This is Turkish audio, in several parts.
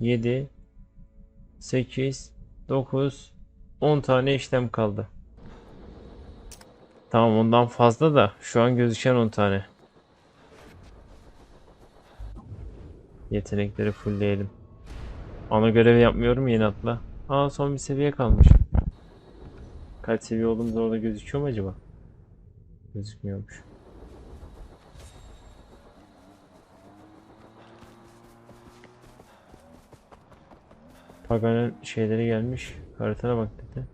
7 8 9 10 tane işlem kaldı. Tamam ondan fazla da şu an gözüken 10 tane. Yetenekleri fullleyelim. Ana görevi yapmıyorum yeni atla. Aa son bir seviye kalmış. Kaç seviye olduğumuz orada gözüküyor mu acaba? Gözükmüyormuş. Pagan'ın şeyleri gelmiş. Haritana bak dedi.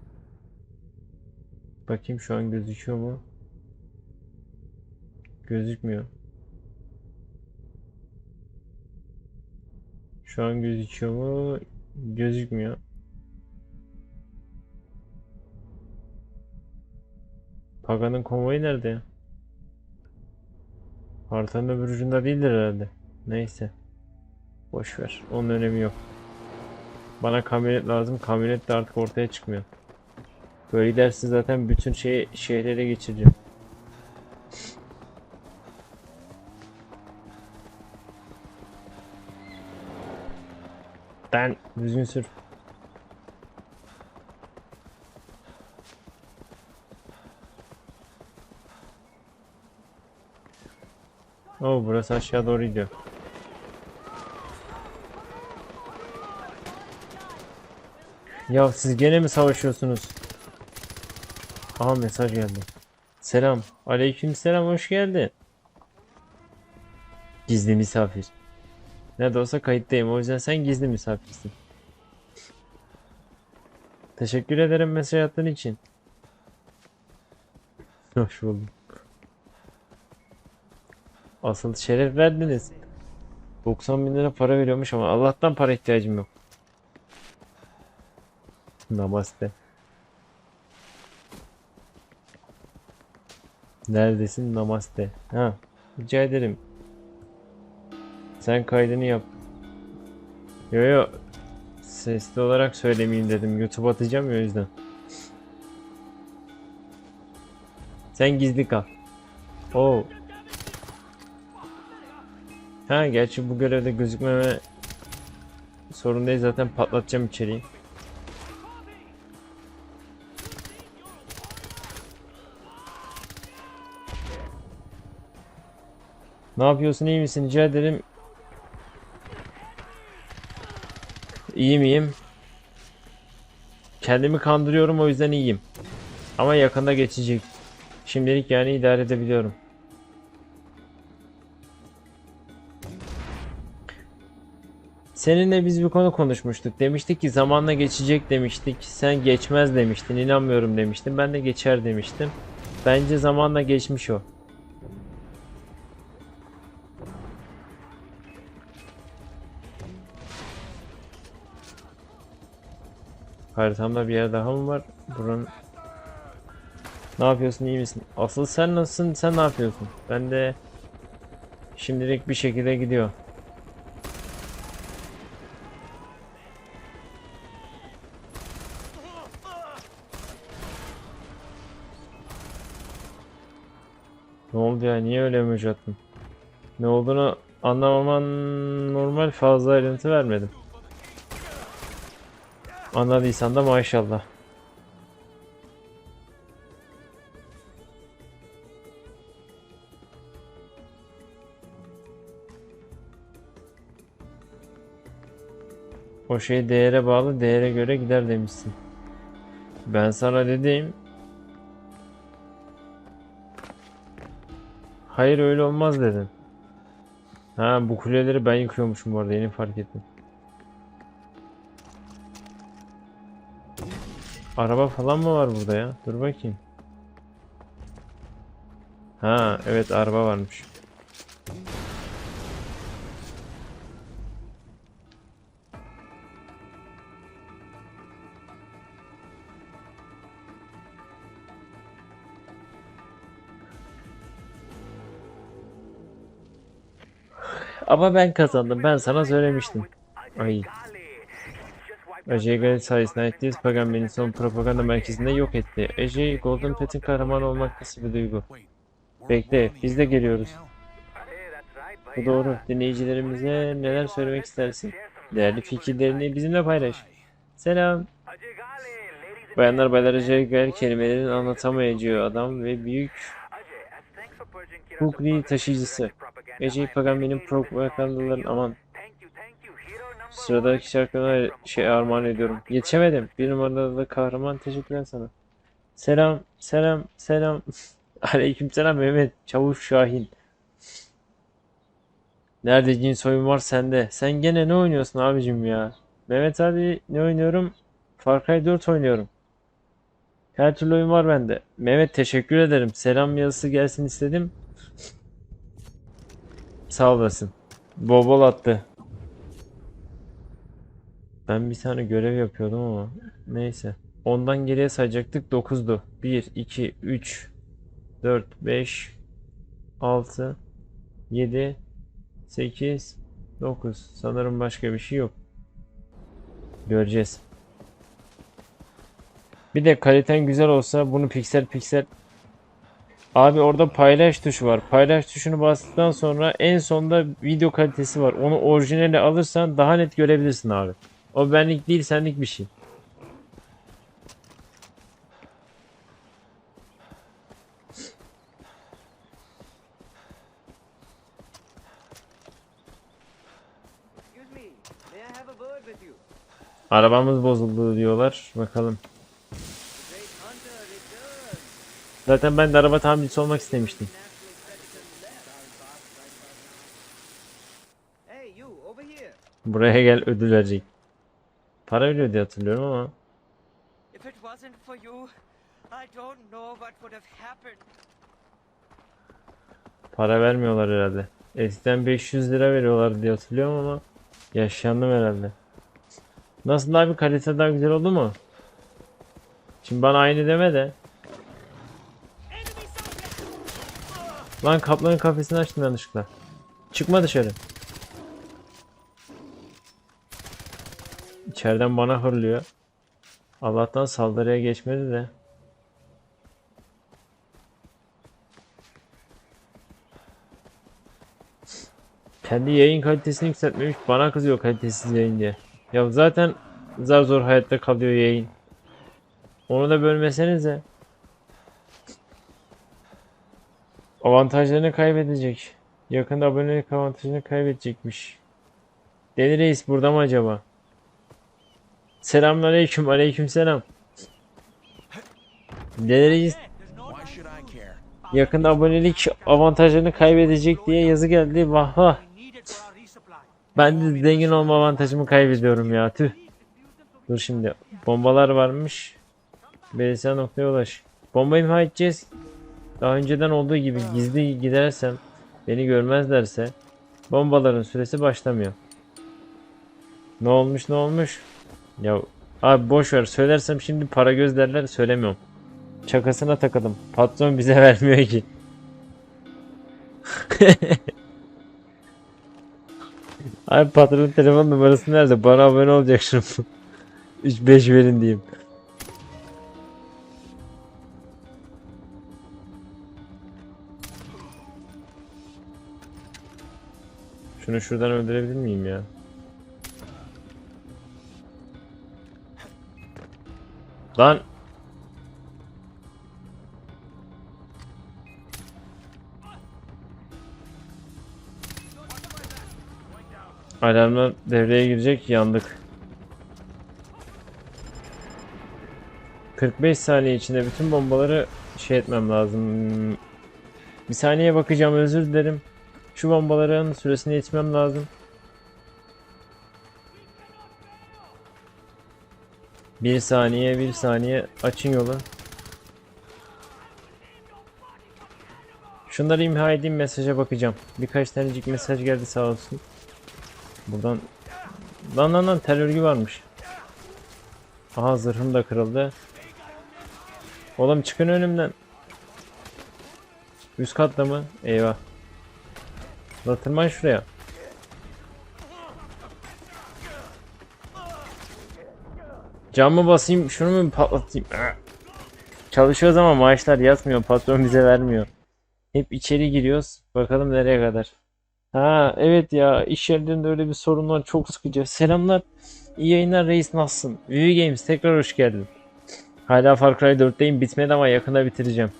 Bakayım şu an gözüküyor mu? Gözükmüyor. Şu an gözüküyor mu? Gözükmüyor. Pagan'ın konvoyu nerede ya? Haritanın öbür ucunda değildir herhalde. Neyse. Boş ver. Onun önemi yok. Bana kamyonet lazım. Kamyonet de artık ortaya çıkmıyor. Böyle giderse zaten bütün şeyi şehirlere geçireceğim. Ben düzgün sür. Oo burası aşağı doğru gidiyor. Ya siz gene mi savaşıyorsunuz? Aha mesaj geldi. Selam. Aleyküm selam hoş geldin. Gizli misafir. Ne de olsa kayıttayım o yüzden sen gizli misafirsin. Teşekkür ederim mesaj attığın için. Hoş buldum. Asıl şeref verdiniz. 90 bin lira para veriyormuş ama Allah'tan para ihtiyacım yok. Namaste. Neredesin? Namaste. Ha, rica ederim. Sen kaydını yap. Yo yo. Sesli olarak söylemeyeyim dedim. YouTube atacağım ya o yüzden. Sen gizli kal. Oo. Ha gerçi bu görevde gözükmeme sorun değil zaten patlatacağım içeriği. Ne yapıyorsun iyi misin rica ederim. İyi miyim? Kendimi kandırıyorum o yüzden iyiyim. Ama yakında geçecek. Şimdilik yani idare edebiliyorum. Seninle biz bir konu konuşmuştuk. Demiştik ki zamanla geçecek demiştik. Sen geçmez demiştin. İnanmıyorum demiştin. Ben de geçer demiştim. Bence zamanla geçmiş o. Haritamda bir yer daha mı var? Buranın... Ne yapıyorsun iyi misin? Asıl sen nasılsın? Sen ne yapıyorsun? Ben de şimdilik bir şekilde gidiyor. Ne oldu ya? Niye öyle emoji? Ne olduğunu anlamaman normal fazla ayrıntı vermedim. Anladıysan da maşallah. O şey değere bağlı, değere göre gider demişsin. Ben sana dedim. Hayır öyle olmaz dedim. Ha bu kuleleri ben yıkıyormuşum bu arada yeni fark ettim. Araba falan mı var burada ya? Dur bakayım. Ha evet araba varmış. Ama ben kazandım. Ben sana söylemiştim. Ay. Ajay sayesinde Atlas Pagan son propaganda merkezinde yok etti. Ajay Golden Pet'in kahramanı olmak nasıl bir duygu? Bekle, biz de geliyoruz. Bu doğru. Dinleyicilerimize neler söylemek istersin? Değerli fikirlerini bizimle paylaş. Selam. Bayanlar baylar Ejder kelimelerin anlatamayacağı adam ve büyük Kukri taşıyıcısı. Ece Paganbe'nin propagandaların aman. Sıradaki şarkına şey armağan ediyorum. Yetişemedim. Bir numaralı kahraman teşekkürler sana. Selam, selam, selam. Aleykümselam Mehmet Çavuş Şahin. Nerede cin soyun var sende? Sen gene ne oynuyorsun abicim ya? Mehmet abi ne oynuyorum? Far Cry 4 oynuyorum. Her türlü oyun var bende. Mehmet teşekkür ederim. Selam yazısı gelsin istedim. Sağ olasın. Bol bol attı. Ben bir tane görev yapıyordum ama neyse. Ondan geriye sayacaktık 9'du. 1, 2, 3, 4, 5, 6, 7, 8, 9. Sanırım başka bir şey yok. Göreceğiz. Bir de kaliten güzel olsa bunu piksel piksel Abi orada paylaş tuşu var. Paylaş tuşunu bastıktan sonra en sonda video kalitesi var. Onu orijinale alırsan daha net görebilirsin abi. O benlik değil senlik bir şey. Arabamız bozuldu diyorlar. Bakalım. Zaten ben de araba tamircisi olmak istemiştim. Buraya gel ödül verecek. Para veriyor diye hatırlıyorum ama. If it wasn't for you, I don't know what would have happened. Para vermiyorlar herhalde. Eskiden 500 lira veriyorlar diye hatırlıyorum ama yaşlandım herhalde. Nasıl abi kalite daha güzel oldu mu? Şimdi bana aynı deme de. Lan kaplanın kafesini açtım yanlışlıkla. Çıkma dışarı. İçeriden bana hırlıyor. Allah'tan saldırıya geçmedi de. Kendi yayın kalitesini yükseltmemiş bana kızıyor kalitesiz yayın diye. Ya zaten zar zor hayatta kalıyor yayın. Onu da bölmesenize. Avantajlarını kaybedecek. Yakında abonelik avantajını kaybedecekmiş. Deli Reis burada mı acaba? Selamünaleyküm, aleykümselam. Care? yakında abonelik avantajlarını kaybedecek diye yazı geldi. Vah vah. Ben de zengin olma avantajımı kaybediyorum ya. Tüh. Dur şimdi. Bombalar varmış. BSA noktaya ulaş. Bomba imha edeceğiz. Daha önceden olduğu gibi gizli gidersem beni görmezlerse bombaların süresi başlamıyor. Ne olmuş ne olmuş? Ya abi boş ver söylersem şimdi para göz derler söylemiyorum. Çakasına takıldım. Patron bize vermiyor ki. Abi patronun telefon numarası nerede? Bana abone olacak şimdi. 3-5 verin diyeyim. Şunu şuradan öldürebilir miyim ya? Lan Alarmlar devreye girecek yandık. 45 saniye içinde bütün bombaları şey etmem lazım. Bir saniye bakacağım özür dilerim. Şu bombaların süresine yetmem lazım. Bir saniye, bir saniye. Açın yolu. Şunları imha edeyim mesaja bakacağım. Birkaç tanecik mesaj geldi sağ olsun. Buradan lan lan lan terörgü varmış. Aha zırhım da kırıldı. Oğlum çıkın önümden. Üst katta mı? Eyvah. La şuraya. Cam mı basayım şunu mu patlatayım? Ah. Çalışıyoruz ama maaşlar yatmıyor. Patron bize vermiyor. Hep içeri giriyoruz. Bakalım nereye kadar. Ha evet ya iş yerlerinde öyle bir sorun var çok sıkıcı. Selamlar. İyi yayınlar reis nasılsın? Vivi Games tekrar hoş geldin. Hala Far Cry 4'teyim bitmedi ama yakında bitireceğim.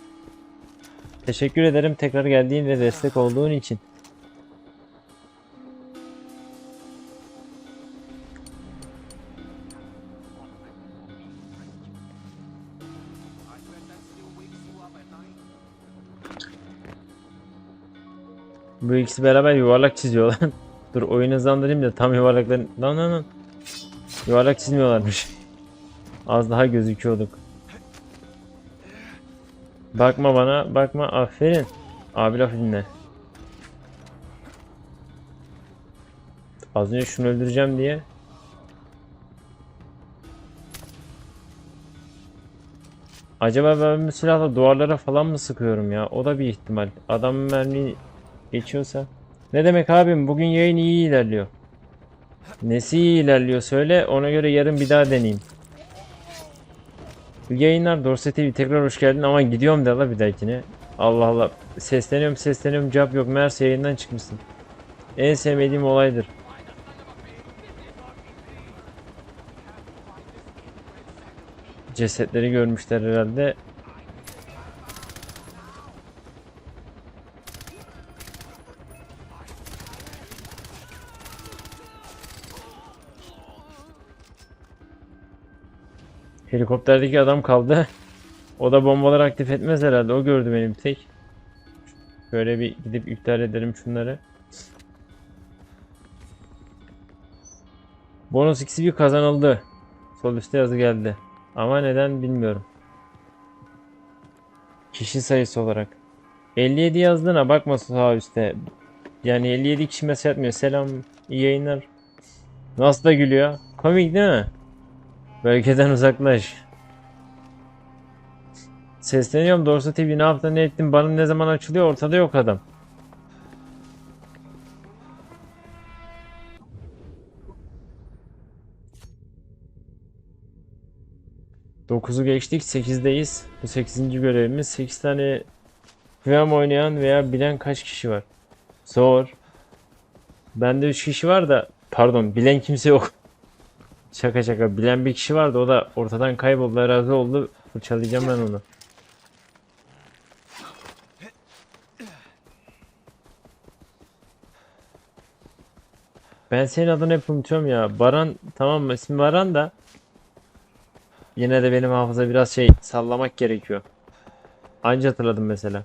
Teşekkür ederim tekrar geldiğin ve destek olduğun için. Bu ikisi beraber yuvarlak çiziyorlar. Dur oyun hızlandırayım da tam yuvarlakların... Lan lan lan. Yuvarlak çizmiyorlarmış. Az daha gözüküyorduk. Bakma bana, bakma. Aferin. Abi laf dinle. Az önce şunu öldüreceğim diye. Acaba ben bu silahla duvarlara falan mı sıkıyorum ya? O da bir ihtimal. Adam mermi geçiyorsa. Ne demek abim? Bugün yayın iyi ilerliyor. Nesi iyi ilerliyor söyle. Ona göre yarın bir daha deneyeyim. İyi yayınlar Dorset TV tekrar hoş geldin ama gidiyorum de la bir dahakine. Allah Allah. Sesleniyorum sesleniyorum cevap yok. Meğerse yayından çıkmışsın. En sevmediğim olaydır. Cesetleri görmüşler herhalde. Helikopterdeki adam kaldı. O da bombaları aktif etmez herhalde. O gördü beni bir tek. Şöyle bir gidip iptal edelim şunları. Bonus XP kazanıldı. Sol üstte yazı geldi. Ama neden bilmiyorum. Kişi sayısı olarak. 57 yazdığına bakma sağ üstte. Yani 57 kişi mesaj atmıyor. Selam, iyi yayınlar. Nasıl da gülüyor. Komik değil mi? Bölgeden uzaklaş. Sesleniyorum Dorsa TV ne yaptın ne ettin bana ne zaman açılıyor ortada yok adam. Dokuzu geçtik 8'deyiz. Bu 8. görevimiz. 8 tane VM oynayan veya bilen kaç kişi var? Zor. Bende 3 kişi var da pardon bilen kimse yok. Şaka şaka bilen bir kişi vardı o da ortadan kayboldu razı oldu fırçalayacağım ben onu. Ben senin adını hep unutuyorum ya. Baran tamam mı? İsmi Baran da yine de benim hafıza biraz şey sallamak gerekiyor. Anca hatırladım mesela.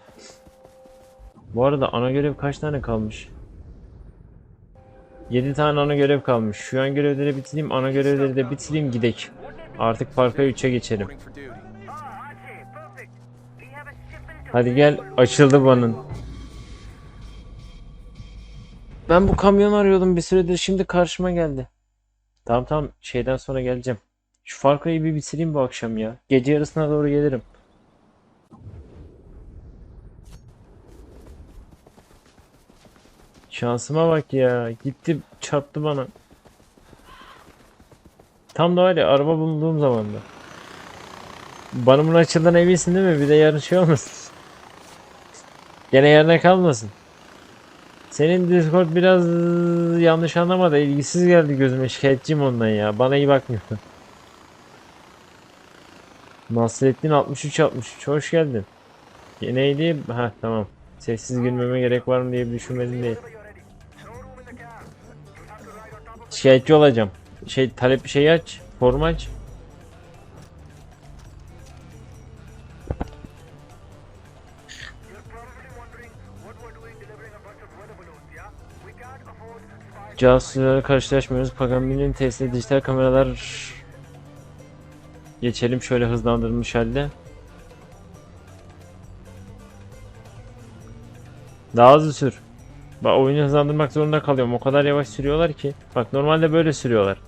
Bu arada ana görev kaç tane kalmış? 7 tane ana görev kalmış. Şu an görevleri bitireyim, ana görevleri de bitireyim gidek. Artık parka 3'e geçelim. Hadi gel, açıldı banın. Ben bu kamyonu arıyordum bir süredir şimdi karşıma geldi. Tamam tamam şeyden sonra geleceğim. Şu Farkayı bir bitireyim bu akşam ya. Gece yarısına doğru gelirim. Şansıma bak ya. Gitti çarptı bana. Tam da var ya araba bulunduğum zamanda. Bana bunun açıldığına eminsin değil mi? Bir de yarın şey olmasın. Gene yerine kalmasın. Senin Discord biraz yanlış anlamadı. ilgisiz geldi gözüme. Şikayetçiyim ondan ya. Bana iyi bakmıyor. Nasrettin 63 63. Hoş geldin. Neydi? Ha tamam. Sessiz gülmeme gerek var mı diye düşünmedim değil. Şikayetçi olacağım. Şey talep bir şey aç. Form aç. Casuslarla karşılaşmıyoruz. Paganini'nin tesisinde dijital kameralar geçelim şöyle hızlandırılmış halde. Daha hızlı sür. Bak oyunu hızlandırmak zorunda kalıyorum. O kadar yavaş sürüyorlar ki. Bak normalde böyle sürüyorlar.